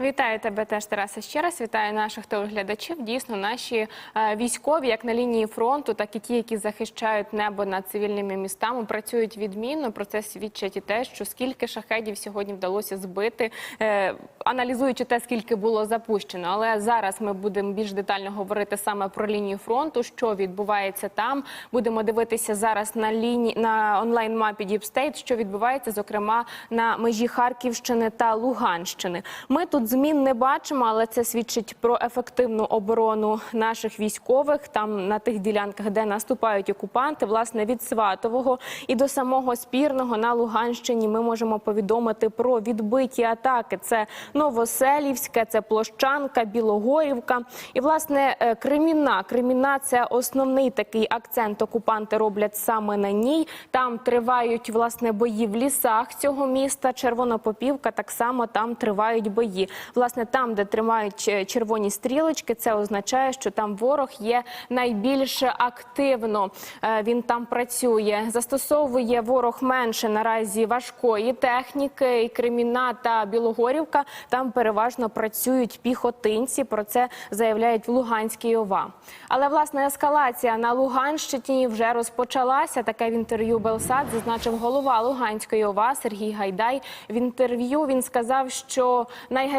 Вітаю тебе теж, Тараса. Ще раз вітаю наших телеглядачів. Дійсно, наші е, військові, як на лінії фронту, так і ті, які захищають небо над цивільними містами, працюють відмінно. Про це свідчить і те, що скільки шахедів сьогодні вдалося збити, е, аналізуючи те, скільки було запущено. Але зараз ми будемо більш детально говорити саме про лінію фронту, що відбувається там. Будемо дивитися зараз на лінії на онлайн мапі Діпстейт, що відбувається, зокрема на межі Харківщини та Луганщини. Ми тут змін не бачимо, але це свідчить про ефективну оборону наших військових там на тих ділянках, де наступають окупанти. Власне від Сватового і до самого спірного на Луганщині ми можемо повідомити про відбиті атаки. Це Новоселівське, це Площанка, Білогорівка і власне е, Креміна. Креміна це основний такий акцент. Окупанти роблять саме на ній. Там тривають власне бої в лісах цього міста. Червонопопівка так само там тривають бої. Власне, там, де тримають е, червоні стрілочки, це означає, що там ворог є найбільш активно. Е, Він там працює. Застосовує ворог менше наразі важкої техніки. І Креміна та Білогорівка там переважно працюють піхотинці. Про це заявляють в Луганській ОВА. Але власне ескалація на Луганщині вже розпочалася. Таке в інтерв'ю Белсад зазначив голова Луганської ОВА Сергій Гайдай. В інтерв'ю він сказав, що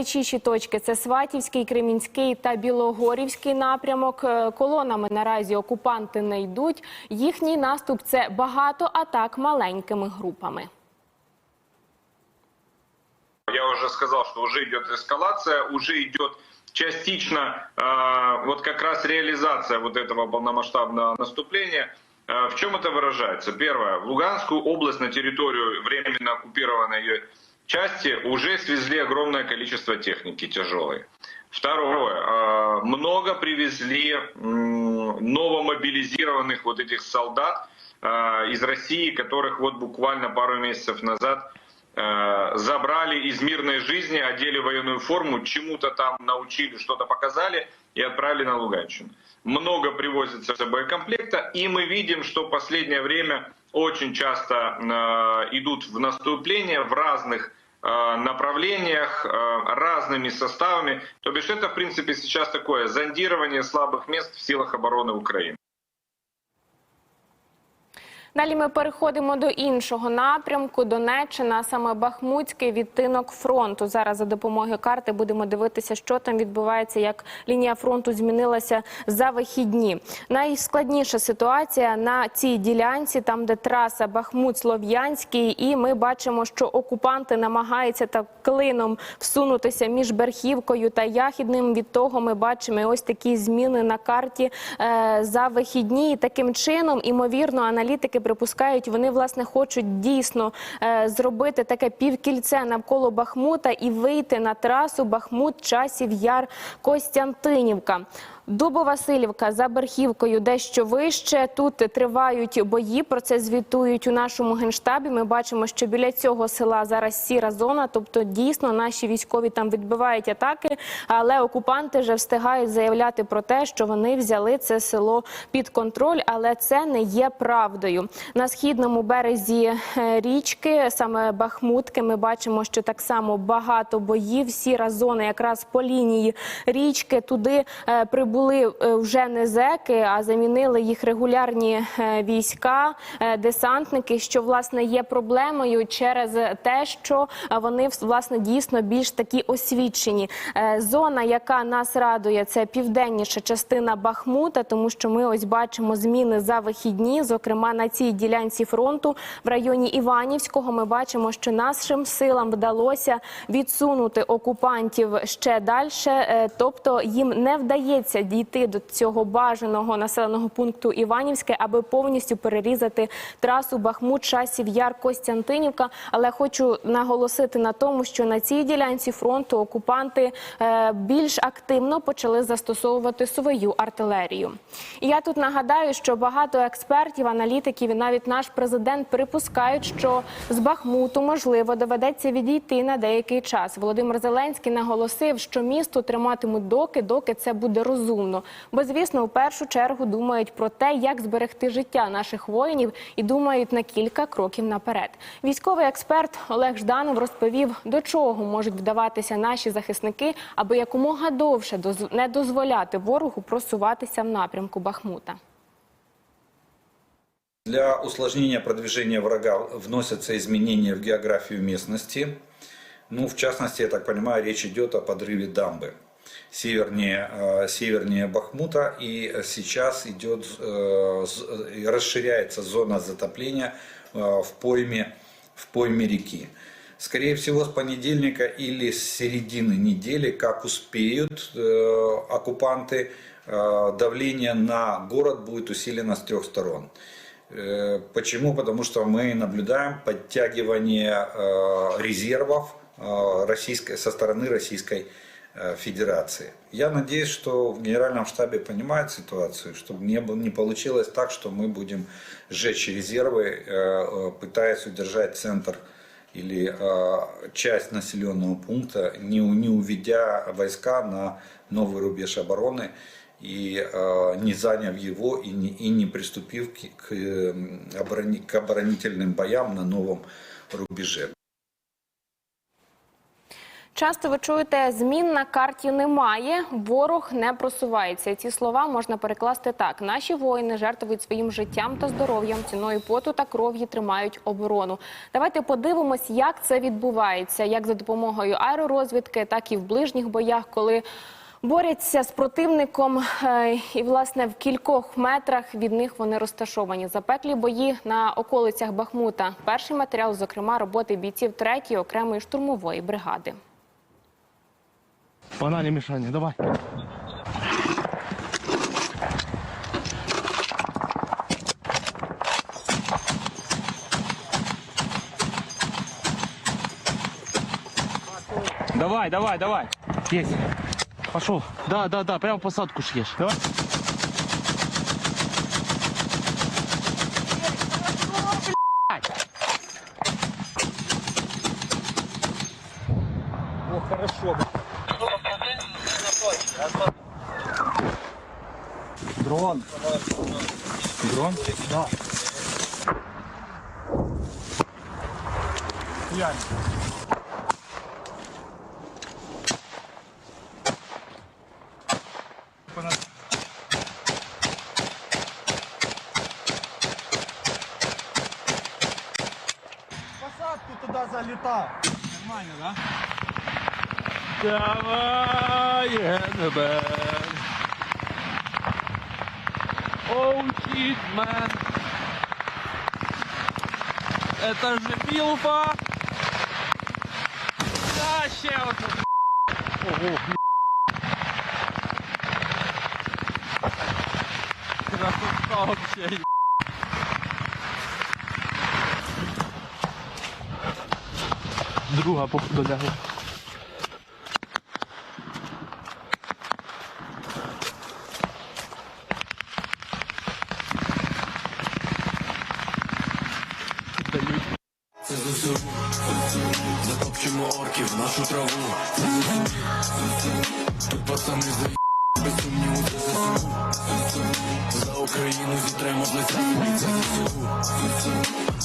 найгарячіші точки це Сватівський, Кремінський та Білогорівський напрямок. Е, Колонами наразі окупанти не йдуть. Їхній наступ це багато атак маленькими групами. Я уже сказал, что уже идет эскалация, уже идет частично э, вот как раз реализация вот этого полномасштабного наступления. Э, в чем это выражается? Первое. В Луганскую область на территорию временно оккупированной ее части уже свезли огромное количество техники тяжелой. Второе. э, Много привезли новомобилизированных вот этих солдат э, из России, которых вот буквально пару месяцев назад э, забрали из мирной жизни, одели военную форму, чему-то там научили, что-то показали и отправили на Луганщину. Много привозится боекомплекта, и мы видим, что в последнее время очень часто идут в наступление в разных направлениях, э, разными составами. То бишь это, в принципе, сейчас такое зондирование слабых мест в силах обороны Украины. Далі ми переходимо до іншого напрямку Донеччина, саме Бахмутський відтинок фронту. Зараз за допомогою карти будемо дивитися, що там відбувається, як лінія фронту змінилася за вихідні. Найскладніша ситуація на цій ділянці, там де траса Бахмут-Слов'янський, і ми бачимо, що окупанти намагаються так клином всунутися між Берхівкою та Яхідним. Від того ми бачимо ось такі зміни на карті е, за вихідні. І таким чином, імовірно, аналітики припускають, вони власне хочуть дійсно е, зробити таке півкільце навколо Бахмута і вийти на трасу Бахмут, часів Яр, Костянтинівка. Дубо-Василівка за Берхівкою дещо вище. Тут тривають бої. Про це звітують у нашому генштабі. Ми бачимо, що біля цього села зараз сіра зона. Тобто, дійсно, наші військові там відбивають атаки, але окупанти вже встигають заявляти про те, що вони взяли це село під контроль, але це не є правдою. На східному березі е, річки, саме Бахмутки, ми бачимо, що так само багато боїв. Сіра зона якраз по лінії річки. Туди е, прибули е, вже не зеки, а замінили їх регулярні е, війська, е, десантники, що власне є проблемою через те, що вони власне дійсно більш такі освічені. Зона, яка нас радує, це південніша частина Бахмута, тому що ми ось бачимо зміни за вихідні. Зокрема, на цій ділянці фронту в районі Іванівського ми бачимо, що нашим силам вдалося відсунути окупантів ще далі, тобто їм не вдається дійти до цього бажаного населеного пункту Іванівське, аби повністю перерізати трасу Бахмут, Часів, Яр, Костянтинівка. Але хочу наголосити на тому, що на цій ділянці фронту окупанти е, більш активно почали застосовувати свою артилерію. Я тут нагадаю, що багато експертів, аналітиків і навіть наш президент припускають, що з Бахмуту можливо доведеться відійти на деякий час. Володимир Зеленський наголосив, що місто триматимуть доки, доки це буде розумно. Розумно. Бо, звісно, у першу чергу думають про те, як зберегти життя наших воїнів і думають на кілька кроків наперед. Військовий експерт Олег Жданов розповів, до чого можуть вдаватися наші захисники, аби якомога довше не дозволяти ворогу просуватися в напрямку Бахмута. Для усложнения продвижения врага вносятся изменения в географию местности. Ну, в частности, я так понимаю, речь идет о подрыве дамбы севернее, э, севернее Бахмута. И сейчас идет, э, расширяется зона затопления э, в пойме, в пойме реки. Скорее всего, с понедельника или с середины недели, как успеют оккупанты, давление на город будет усилено с трех сторон. Почему? Потому что мы наблюдаем подтягивание резервов российской, со стороны Российской Федерации. Я надеюсь, что в Генеральном штабе понимают ситуацию, чтобы не, было- не получилось так, что мы будем сжечь резервы, э, э, пытаясь удержать центр или э, часть населенного пункта, не, не уведя войска на новый рубеж обороны и э, не заняв его и не, и не приступив к, к, э, оборони- к оборонительным боям на новом рубеже. Часто ви чуєте, змін на карті немає, ворог не просувається. Ці слова можна перекласти так: наші воїни жертвують своїм життям та здоров'ям, ціною поту та кров'ї тримають оборону. Давайте подивимось, як це відбувається, як за допомогою аеророзвідки, так і в ближніх боях, коли. Борються з противником, е, і власне в кількох метрах від них вони розташовані. Запеклі бої на околицях Бахмута. Перший матеріал, зокрема, роботи бійців 3-ї окремої штурмової бригади. Погнали, Мишаня, давай. Давай, давай, давай. Есть. Пошел. Да, да, да, прямо посадку шьешь. Давай. О, Дрон. Дрон? Да. Глянь. посадку туда залетал. Нормально, да? Давай, НБ. Оу, Хитмен. Это же Милфа. Да, ще одну. Ого, Красота вообще. Друга походу лягла. Нашу траву. Тут пацани за без сумніву, за Україну зітремо з лиця.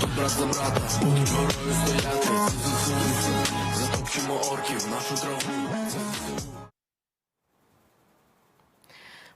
Тут брат за брата, будуть горою стояти. Затопчемо орків, нашу траву.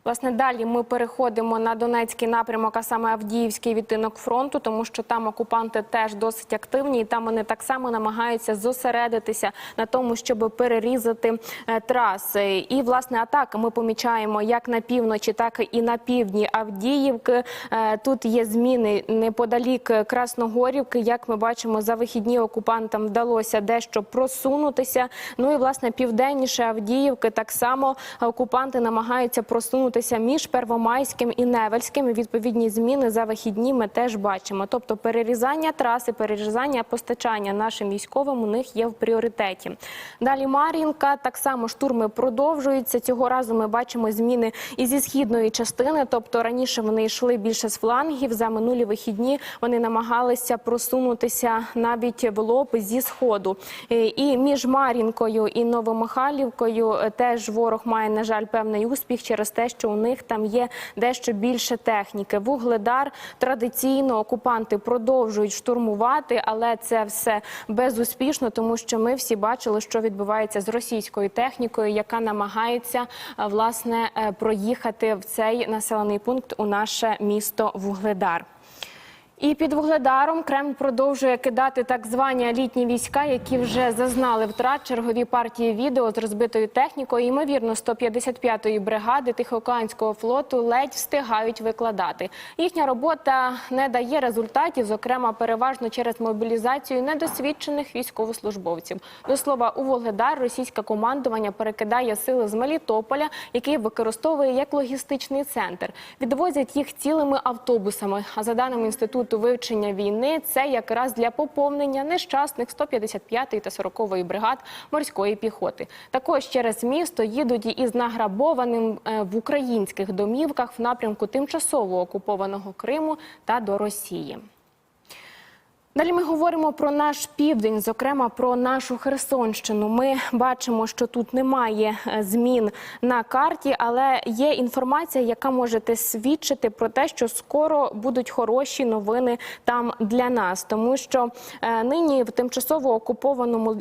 Власне, далі ми переходимо на Донецький напрямок, а саме Авдіївський відтинок фронту, тому що там окупанти теж досить активні, і там вони так само намагаються зосередитися на тому, щоб перерізати е, траси. І власне атака ми помічаємо як на півночі, так і на півдні Авдіївки. Е, Тут є зміни неподалік Красногорівки. Як ми бачимо, за вихідні окупантам вдалося дещо просунутися. Ну і власне південніше Авдіївки так само окупанти намагаються просунутися просунутися між Первомайським і Невельським. Відповідні зміни за вихідні ми теж бачимо. Тобто перерізання траси, перерізання постачання нашим військовим у них є в пріоритеті. Далі Мар'їнка, так само штурми продовжуються. Цього разу ми бачимо зміни і зі східної частини. Тобто раніше вони йшли більше з флангів. За минулі вихідні вони намагалися просунутися навіть в лоб зі сходу. Е, І між Мар'їнкою і Новомихайлівкою е, теж ворог має, на жаль, певний успіх через те, що у них там є дещо більше техніки. Вугледар традиційно окупанти продовжують штурмувати, але це все безуспішно, тому що ми всі бачили, що відбувається з російською технікою, яка намагається е, власне е, проїхати в цей населений пункт у наше місто Вугледар. І під Вугледаром Кремль продовжує кидати так звані літні війська, які вже зазнали втрат чергові партії відео з розбитою технікою. Ймовірно, 155-ї бригади Тихоокеанського флоту ледь встигають викладати. Їхня робота не дає результатів, зокрема переважно через мобілізацію недосвідчених військовослужбовців. До слова, у Вугледар російське командування перекидає сили з Мелітополя, який використовує як логістичний центр. Відвозять їх цілими автобусами. А за даними інституту вивчення війни, це якраз для поповнення нещасних 155-ї та 40-ї бригад морської піхоти. Також через місто їдуть із награбованим е, в українських домівках в напрямку тимчасово окупованого Криму та до Росії. Далі ми говоримо про наш південь, зокрема про нашу Херсонщину. Ми бачимо, що тут немає е, змін на карті, але є інформація, яка може свідчити про те, що скоро будуть хороші новини там для нас, тому що е, нині в тимчасово окупованому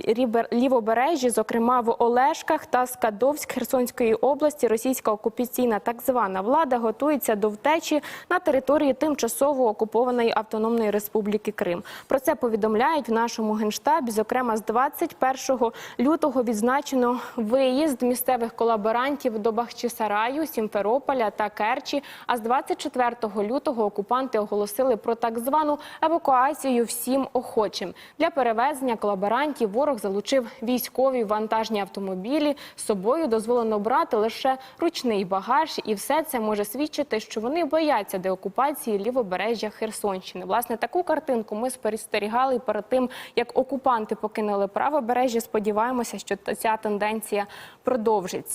лівобережжі, зокрема в Олешках та Скадовськ Херсонської області, російська окупаційна так звана влада готується до втечі на території тимчасово окупованої автономної республіки Крим. Про це повідомляють в нашому генштабі. Зокрема, з 21 лютого відзначено виїзд місцевих колаборантів до Бахчисараю, Сімферополя та Керчі. А з 24 лютого окупанти оголосили про так звану евакуацію всім охочим. Для перевезення колаборантів ворог залучив військові вантажні автомобілі. З собою дозволено брати лише ручний багаж, і все це може свідчити, що вони бояться деокупації лівобережжя Херсонщини. Власне, таку картинку ми спостерігали перед тим, як окупанти покинули правобережжя. Сподіваємося, що ця тенденція продовжиться.